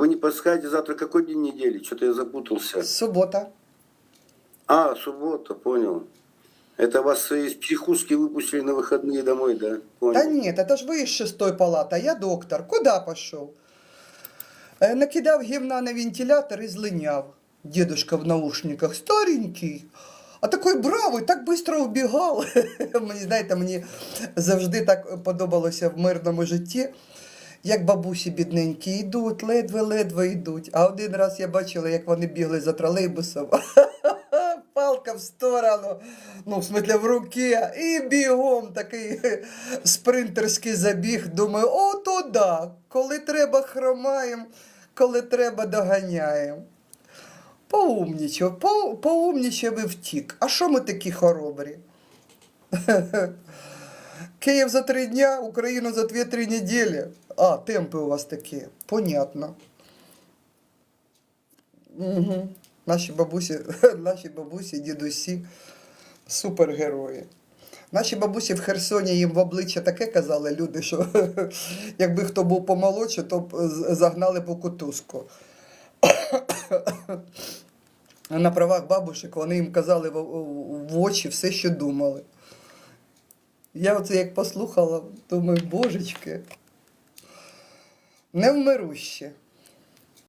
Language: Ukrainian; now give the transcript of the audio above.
вы не подскажете, завтра какой день недели? Что-то я запутался. Субота. А, суббота, понял. Это вас из психушки выпустили на выходные домой, да? Понял. Та ні, это ж ви з шестої палати, а я доктор. Куда пішов? Е, Накидав гівна на вентилятор і злиняв. Дедушка в наушниках, старенький. А такий бравий, так швидко вбігав. мені, знаєте, мені завжди так подобалося в мирному житті. Як бабусі бідненькі йдуть, ледве-ледве йдуть. А один раз я бачила, як вони бігли за тролейбусом. Палка в сторону, ну, в смысле, в руке, і бігом такий спринтерський забіг. Думаю, о, туди. Коли треба, хромаємо, коли треба, доганяємо. Поумнічав, по, поумнічав і втік. А що ми такі хоробрі? Київ за три дня, Україна за дві-три неділі. А, темпи у вас такі. Понятно. Угу. Наші бабусі, наші бабусі, дідусі супергерої. Наші бабусі в Херсоні їм в обличчя таке казали люди, що якби хто був помолодше, то загнали по кутузку. На правах бабушек вони їм казали в очі все, що думали. Я оце як послухала, думаю, божечки, невмируще.